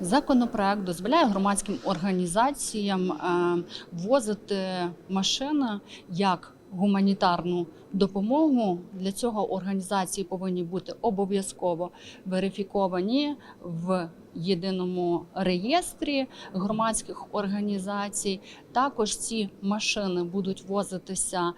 Законопроект дозволяє громадським організаціям е, ввозити машини як гуманітарну допомогу. Для цього організації повинні бути обов'язково верифіковані в єдиному реєстрі громадських організацій. Також ці машини будуть возитися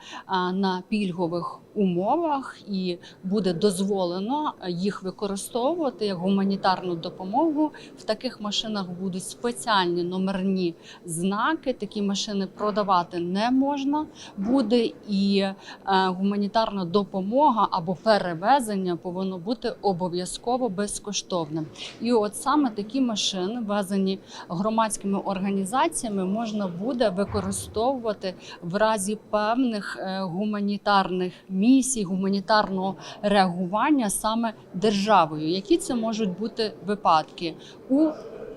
на пільгових умовах і буде дозволено їх використовувати як гуманітарну допомогу. В таких машинах будуть спеціальні номерні знаки. Такі машини продавати не можна буде, і гуманітарна допомога або перевезення повинно бути обов'язково безкоштовним. І от саме такі машини, везені громадськими організаціями, можна буде використовувати в разі певних е, гуманітарних місій, гуманітарного реагування саме державою. Які це можуть бути випадки у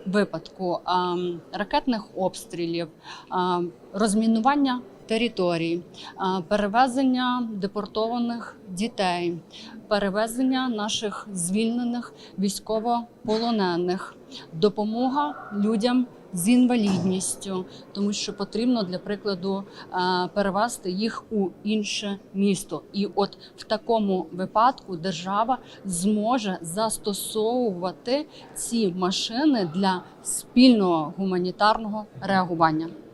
випадку ракетних обстрілів, розмінування територій, перевезення депортованих дітей, перевезення наших звільнених військовополонених, допомога людям. З інвалідністю, тому що потрібно для прикладу перевести їх у інше місто, і от в такому випадку держава зможе застосовувати ці машини для спільного гуманітарного реагування.